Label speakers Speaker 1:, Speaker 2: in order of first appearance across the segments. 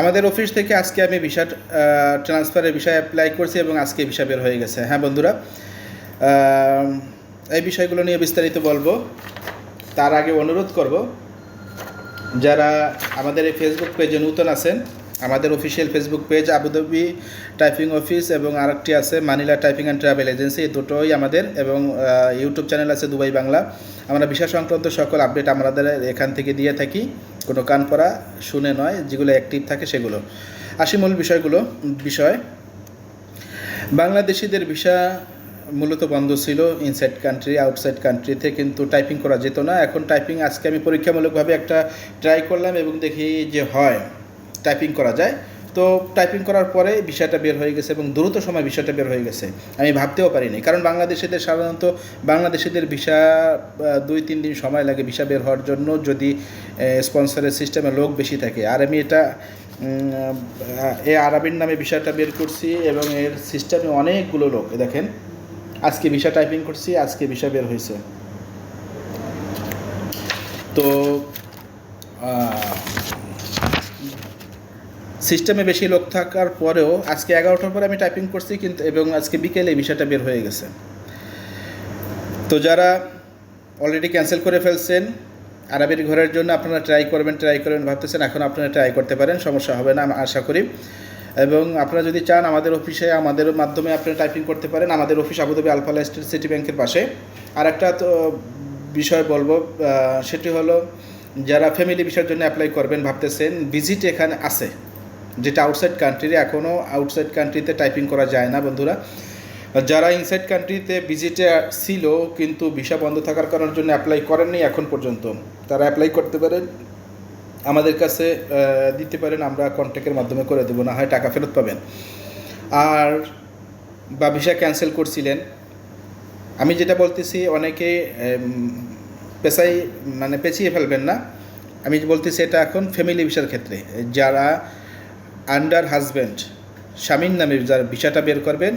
Speaker 1: আমাদের অফিস থেকে আজকে আমি ভিসা ট্রান্সফারের বিষয়ে অ্যাপ্লাই করছি এবং আজকে ভিসা বের হয়ে গেছে। হ্যাঁ বন্ধুরা? এই বিষয়গুলো নিয়ে বিস্তারিত বলব। তার আগে অনুরোধ করব, যারা আমাদের এই ফেসবুক পেজে নূতন আছেন আমাদের official Facebook page Abu Dhabi typing office এবং আরেকটি আছে Manila typing and travel agency এই দুটোই আমাদের এবং ইউটিউব চ্যানেল আছে দুবাই বাংলা। আমরা বিষয় সংক্রান্ত সকল আপডেট আমাদের এখান থেকে দিয়ে থাকি। কোনো কান পড়া শুনে নয়, যেগুলো অ্যাক্টিভ থাকে সেগুলো। আসি মূল বিষয়গুলো, বিষয়। বাংলাদেশিদের ভিসা মূলত বন্ধ ছিল ইনসাইড কান্ট্রি আউটসাইড কান্ট্রিতে কিন্তু টাইপিং করা যেত না। এখন টাইপিং আজকে আমি পরীক্ষামূলকভাবে একটা ট্রাই করলাম এবং দেখি যে হয়। টাইপিং করা যায়। তো টাইপিং করার পরে বিষয়টা বের হয়ে গেছে এবং দ্রুত সময় বিষয়টা বের হয়ে গেছে। আমি ভাবতেও পারিনি। কারণ বাংলাদেশিদের সাধারণত বাংলাদেশিদের ভিসা দুই, তিন দিন সময় লাগে ভিসা বের হওয়ার জন্য যদি স্পন্সরের সিস্টেমে লোক বেশি থাকে। আর আমি এটা এ আরবির নামে বিষয়টা বের করছি এবং এর সিস্টেমে অনেকগুলো লোক। দেখেন, আজকে ভিসা টাইপিং করছি, আজকে ভিসা বের হয়েছে। তো সিস্টেমে বেশি লোক থাকার পরেও আজকে এগারোটার পরে আমি টাইপিং করছি কিন্তু এবং আজকে বিকেলে এই বিষয়টা বের হয়ে গেছে। তো যারা অলরেডি ক্যান্সেল করে ফেলছেন, আরবের ঘরের জন্য আপনারা ট্রাই করবেন ট্রাই করবেন ভাবতেছেন, এখন আপনারা ট্রাই করতে পারেন, সমস্যা হবে না, আমি আশা করি। এবং আপনারা যদি চান আমাদের অফিসে আমাদের মাধ্যমে আপনারা টাইপিং করতে পারেন, আমাদের office Abu Dhabi Al Falah state city ব্যাংকের পাশে। আর একটা তো বিষয় বলব সেটি হলো, যারা ফ্যামিলি বিষয়ের জন্য অ্যাপ্লাই করবেন, ভাবতেছেন ভিজিট এখানে আছে। যেটা আউটসাইড কান্ট্রিতে এখনও আউটসাইড কান্ট্রিতে টাইপিং করা যায় না বন্ধুরা। যারা ইনসাইড কান্ট্রিতে ভিজিটে ছিল কিন্তু ভিসা বন্ধ থাকার কারণের জন্য অ্যাপ্লাই করেননি এখন পর্যন্ত। তারা অ্যাপ্লাই করতে পারেন, আমাদের কাছে দিতে পারেন, আমরা কন্ট্যাক্টের মাধ্যমে করে দেবো, না হয় টাকা ফেরত পাবেন। আর বা ভিসা ক্যান্সেল করছিলেন। আমি যেটা বলতেছি, অনেকে পেশাই মানে পেঁচিয়ে ফেলবেন না। আমি বলতেছি এটা এখন ফ্যামিলি ভিসার ক্ষেত্রে। যারা আন্ডার হাজব্যান্ড স্বামীর নামে যারা ভিসাটা বের করবেন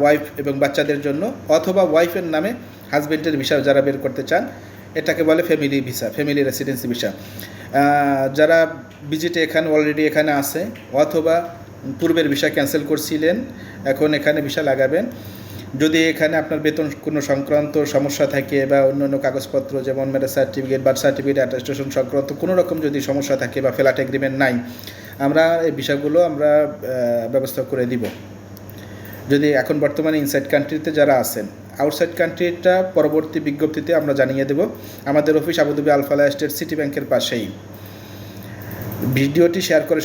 Speaker 1: ওয়াইফ এবং বাচ্চাদের জন্য, অথবা ওয়াইফের নামে হাজব্যান্ডের ভিসা যারা বের করতে চান, এটাকে বলে family visa family residency visa. যারা ভিজিটে এখানে অলরেডি এখানে আছে, অথবা পূর্বের ভিসা ক্যান্সেল করছিলেন, এখন এখানে ভিসা লাগাবেন। যদি এখানে আপনার বেতন কোনো সংক্রান্ত সমস্যা থাকে বা অন্য অন্য কাগজপত্র, যেমন marriage certificate birth certificate attestation সংক্রান্ত কোনো রকম যদি সমস্যা থাকে বা ফ্ল্যাট এগ্রিমেন্ট নাই আমরা এই বিষয়গুলো আমরা ব্যবস্থা করে দিব। যদি এখন বর্তমানে ইনসাইড কান্ট্রিতে যারা আছেন আউটসাইড কান্ট্রিটা পরবর্তী বিজ্ঞপ্তিতে আমরা জানিয়ে দেব। আমাদের office Abu Dhabi Al Falah state city ব্যাংকের পাশেই। ভিডিওটি শেয়ার করে